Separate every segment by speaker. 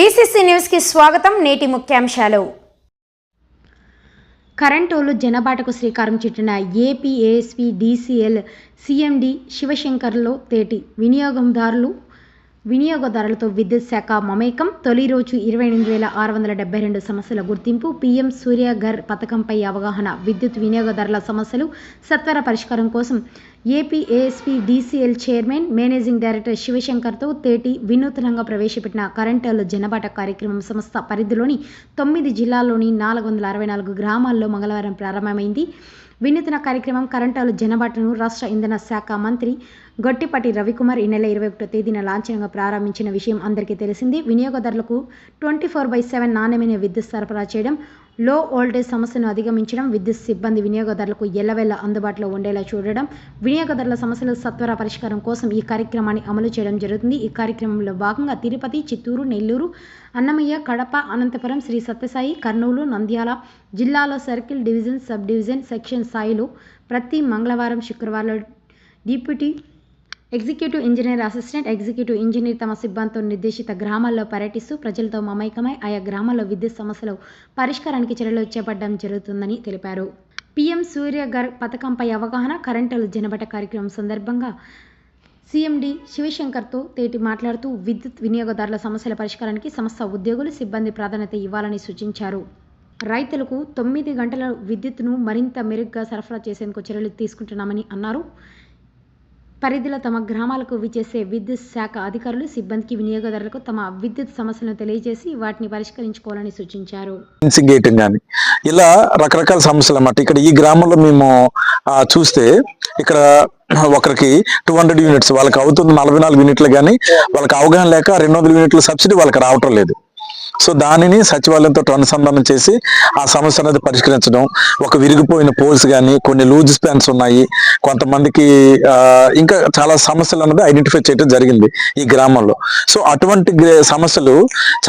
Speaker 1: BCC న్యూస్కి స్వాగతం నేటి ముఖ్యాంశాలు. కరెంటోలు జనబాటకు శ్రీకారం చుట్టిన ఏపీ ఏఎస్పీ డీసీఎల్ సీఎండి శివశంకర్లో తేటి వినియోగందారులు వినియోగదారులతో విద్యుత్ శాఖ మమేకం. తొలి రోజు ఇరవై ఎనిమిది వేల ఆరు వందల డెబ్బై రెండు సమస్యల గుర్తింపు. పీఎం సూర్యఘర్ పథకంపై అవగాహన. విద్యుత్ వినియోగదారుల సమస్యలు సత్వర పరిష్కారం కోసం APASP DCL chairman managing director శివశంకర్తో తేటి వినూత్నంగా ప్రవేశపెట్టిన కరెంటర్లు జనబాట కార్యక్రమం సంస్థ పరిధిలోని తొమ్మిది జిల్లాల్లోని నాలుగు వందల అరవై నాలుగు గ్రామాల్లో మంగళవారం ప్రారంభమైంది. వినూత్న కార్యక్రమం కరెంటాలు జనబాటను రాష్ట్ర ఇంధన శాఖ మంత్రి గొట్టిపాటి రవికుమార్ ఈ నెల ఇరవై ఒకటో తేదీన లాంఛనంగా ప్రారంభించిన విషయం అందరికీ తెలిసింది. వినియోగదారులకు ట్వంటీ ఫోర్ బై సెవెన్ నాణ్యమైన విద్యుత్ సరఫరా చేయడం లో ఓల్టేజ్ సమస్యను అధిగమించడం విద్యుత్ సిబ్బంది వినియోగదారులకు ఎల్లవేళ అందుబాటులో ఉండేలా చూడడం వినియోగదారుల సమస్యల సత్వర పరిష్కారం కోసం ఈ కార్యక్రమాన్ని అమలు చేయడం జరుగుతుంది. ఈ కార్యక్రమంలో భాగంగా తిరుపతి చిత్తూరు నెల్లూరు అన్నమయ్య కడప అనంతపురం శ్రీ సత్యసాయి కర్నూలు నంద్యాల జిల్లాలో circle division sub division section స్థాయిలో ప్రతి మంగళవారం శుక్రవారం deputy executive engineer assistant executive engineer తమ సిబ్బందితో నిర్దేశిత గ్రామాల్లో పర్యటిస్తూ ప్రజలతో మమైకమై ఆయా గ్రామాల్లో విద్యుత్ సమస్యలు పరిష్కారానికి చర్యలు చేపట్టడం జరుగుతుందని తెలిపారు. పీఎం సూర్య గర్ పథకంపై అవగాహన కరెంటులు జనబట కార్యక్రమం సందర్భంగా సీఎండి శివశంకర్తో తేటి మాట్లాడుతూ విద్యుత్ వినియోగదారుల సమస్యల పరిష్కారానికి సంస్థ ఉద్యోగులు సిబ్బంది ప్రాధాన్యత ఇవ్వాలని సూచించారు. రైతులకు తొమ్మిది గంటల విద్యుత్తును మరింత మెరుగ్గా సరఫరా చేసేందుకు చర్యలు తీసుకుంటున్నామని అన్నారు. పరిధిలో తమ గ్రామాలకు విచ్చేసే విద్యుత్ శాఖ అధికారులు సిబ్బందికి వినియోగదారులకు తమ విద్యుత్ సమస్యలను తెలియజేసి వాటిని పరిష్కరించుకోవాలని సూచించారు.
Speaker 2: కానీ ఇలా రకరకాల సమస్యలు అన్నమాట. ఇక్కడ ఈ గ్రామంలో మేము చూస్తే ఇక్కడ ఒకరికి టూ హండ్రెడ్ యూనిట్స్ వాళ్ళకి అవుతుంది నలభై నాలుగు యూనిట్లు కానీ వాళ్ళకి అవగాహన లేక రెండు వందల యూనిట్ల సబ్సిడీ వాళ్ళకి రావటం లేదు. సో దానిని సచివాలయంతో అనుసంధానం చేసి ఆ సమస్య అనేది పరిష్కరించడం ఒక విరిగిపోయిన పోల్స్ కానీ కొన్ని లూజ్ స్పాన్స్ ఉన్నాయి. కొంతమందికి ఇంకా చాలా సమస్యలు అనేది ఐడెంటిఫై చేయడం జరిగింది ఈ గ్రామంలో. సో అటువంటి సమస్యలు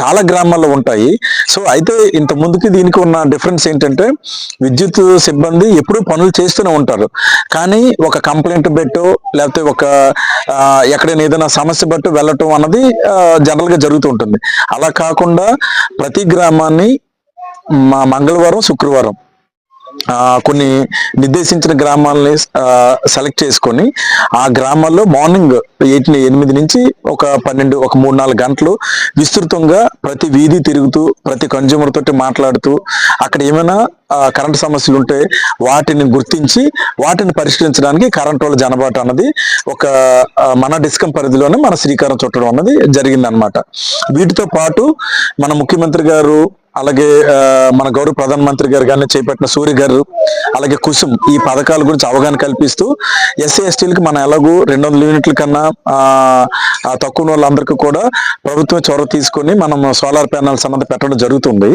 Speaker 2: చాలా గ్రామాల్లో ఉంటాయి. సో అయితే ఇంత ముందుకి దీనికి ఉన్న డిఫరెన్స్ ఏంటంటే విద్యుత్ సిబ్బంది ఎప్పుడూ పనులు చేస్తూనే ఉంటారు. కానీ ఒక కంప్లైంట్ పెట్టో లేకపోతే ఒక ఎక్కడైనా ఏదైనా సమస్య బట్టి వెళ్ళటం అన్నది జనరల్గా జరుగుతూ ఉంటుంది. అలా కాకుండా ప్రతి గ్రామాన్ని మా మంగళవారం శుక్రవారం కొన్ని నిర్దేశించిన గ్రామాలని సెలెక్ట్ చేసుకొని ఆ గ్రామాల్లో మార్నింగ్ ఎయిట్ ఎనిమిది నుంచి ఒక పన్నెండు ఒక మూడు నాలుగు గంటలు విస్తృతంగా ప్రతి వీధి తిరుగుతూ ప్రతి కన్జ్యూమర్ తోటి మాట్లాడుతూ అక్కడ ఏమైనా కరెంట్ సమస్యలు ఉంటే వాటిని గుర్తించి వాటిని పరిష్కరించడానికి కరెంట్ వాళ్ళ జనబాట అన్నది ఒక మన డిస్కం పరిధిలోనే మన శ్రీకారం చుట్టడం అన్నది జరిగిందనమాట వీటితో పాటు మన ముఖ్యమంత్రి గారు అలాగే మన గౌరవ ప్రధానమంత్రి గారు కానీ చేపట్టిన సూర్య గారు అలాగే కుసుమ్ ఈ పథకాల గురించి అవగాహన కల్పిస్తూ ఎస్సీ ఎస్టీలకి మన ఎలాగూ రెండు వందల యూనిట్ల కన్నా తక్కువ వాళ్ళందరికీ కూడా ప్రభుత్వం చొరవ తీసుకొని మనం సోలార్ ప్యానల్స్ అన్నది పెట్టడం జరుగుతుంది.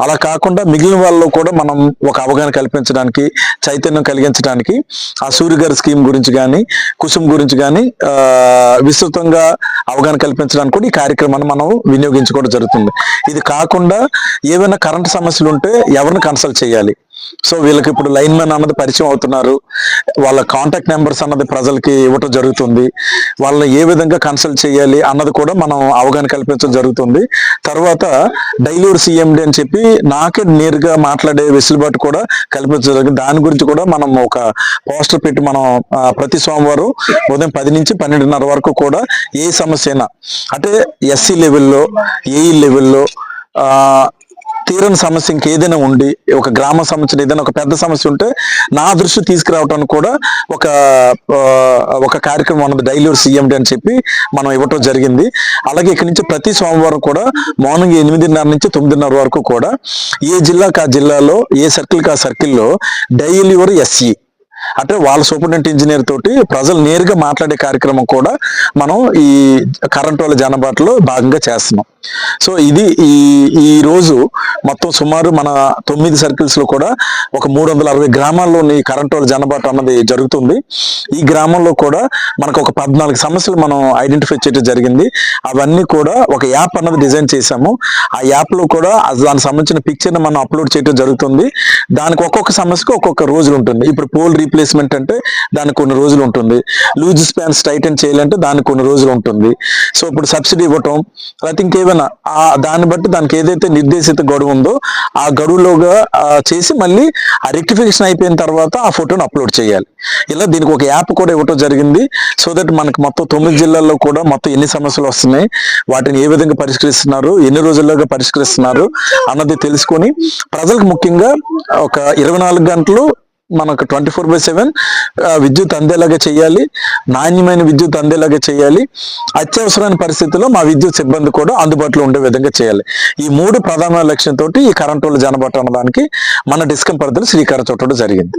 Speaker 2: అలా కాకుండా మిగిలిన వాళ్ళు కూడా మనం ఒక అవగాహన కల్పించడానికి చైతన్యం కలిగించడానికి ఆ సూర్య గారి స్కీమ్ గురించి కానీ కుసుమ్ గురించి కానీ విస్తృతంగా అవగాహన కల్పించడానికి కూడా ఈ కార్యక్రమాన్ని మనం వినియోగించుకోవడం జరుగుతుంది. ఇది కాకుండా ఏవైనా కరెంట్ సమస్యలు ఉంటే ఎవరిని కన్సల్ట్ చేయాలి? సో వీళ్ళకి ఇప్పుడు లైన్ మెన్ అన్నది పరిచయం అవుతున్నారు. వాళ్ళ కాంటాక్ట్ నెంబర్స్ అన్నది ప్రజలకి ఇవ్వటం జరుగుతుంది. వాళ్ళని ఏ విధంగా కన్సల్ట్ చేయాలి అన్నది కూడా మనం అవగాహన కల్పించడం జరుగుతుంది. తర్వాత డైలూరు సిఎండి అని చెప్పి నాకే నేరుగా మాట్లాడే వెసులుబాటు కూడా కల్పించడం జరుగుతుంది దాని గురించి కూడా మనం ఒక పోస్టర్ పెట్టి మనం ప్రతి సోమవారం ఉదయం పది నుంచి పన్నెండున్నర వరకు కూడా ఏ సమస్య అయినా అంటే ఎస్సీ లెవెల్లో ఏఈ లెవెల్లో తీరని సమస్య ఇంకేదైనా ఉండి ఒక గ్రామ సమస్య ఏదైనా ఒక పెద్ద సమస్య ఉంటే నా దృష్టి తీసుకురావడానికి కూడా ఒక ఒక కార్యక్రమం అన్నది డైలూర్ సిఎండి అని చెప్పి మనం ఇవ్వటం జరిగింది. అలాగే ఇక్కడి నుంచి ప్రతి సోమవారం కూడా మార్నింగ్ ఎనిమిదిన్నర నుంచి తొమ్మిదిన్నర వరకు కూడా ఏ జిల్లాకు ఆ జిల్లాలో ఏ సర్కిల్కి ఆ సర్కిల్లో డైలీవర్ ఎస్ఈ అంటే వాళ్ళ సూపరింటెండెంట్ ఇంజనీర్ తోటి ప్రజలు నేరుగా మాట్లాడే కార్యక్రమం కూడా మనం ఈ కరెంట్ వాళ్ళ జనబాటులో భాగంగా చేస్తున్నాం. సో ఇది ఈ ఈ రోజు మొత్తం సుమారు మన తొమ్మిది సర్కిల్స్లో కూడా ఒక మూడు వందల అరవై గ్రామాల్లోని కరెంట్ వాళ్ళ జనబాట అన్నది జరుగుతుంది. ఈ గ్రామంలో కూడా మనకు ఒక పద్నాలుగు సమస్యలు మనం ఐడెంటిఫై చేయడం జరిగింది. అవన్నీ కూడా ఒక యాప్ అన్నది డిజైన్ చేశాము. ఆ యాప్లో కూడా దానికి సంబంధించిన పిక్చర్ని మనం అప్లోడ్ చేయడం జరుగుతుంది. దానికి ఒక్కొక్క సమస్యకు ఒక్కొక్క రోజులు ఉంటుంది. ఇప్పుడు పోల్ రీప్లే రీప్లేస్మెంట్ అంటే దానికి కొన్ని రోజులు ఉంటుంది. లూజ్ స్పాన్స్ టైటన్ చేయాలంటే దానికి కొన్ని రోజులు ఉంటుంది. సో ఇప్పుడు సబ్సిడీ ఇవ్వటం లేకపోతే ఇంకేమైనా ఆ దాన్ని బట్టి దానికి ఏదైతే నిర్దేశిత గడువు ఉందో ఆ గడువులోగా చేసి మళ్ళీ ఆ రెక్టిఫికేషన్ అయిపోయిన తర్వాత ఆ ఫోటోని అప్లోడ్ చేయాలి. ఇలా దీనికి ఒక యాప్ కూడా ఇవ్వటం జరిగింది. సో దట్ మనకు మొత్తం తొమ్మిది జిల్లాల్లో కూడా మొత్తం ఎన్ని సమస్యలు వస్తున్నాయి వాటిని ఏ విధంగా పరిష్కరిస్తున్నారు ఎన్ని రోజుల్లోగా పరిష్కరిస్తున్నారు అన్నది తెలుసుకొని ప్రజలకు ముఖ్యంగా ఒక ఇరవై నాలుగు గంటలు మనకు ట్వంటీ ఫోర్ బై సెవెన్ విద్యుత్ అందేలాగా చేయాలి నాణ్యమైన విద్యుత్ అందేలాగా చేయాలి. అత్యవసరమైన పరిస్థితుల్లో మా విద్యుత్ సిబ్బంది కూడా అందుబాటులో ఉండే విధంగా చేయాలి. ఈ మూడు ప్రధాన లక్ష్యంతో ఈ కరెంటు జనబట్ట అనడానికి మన డిస్కం పరిధిలో శ్రీకారం చుట్టడం జరిగింది.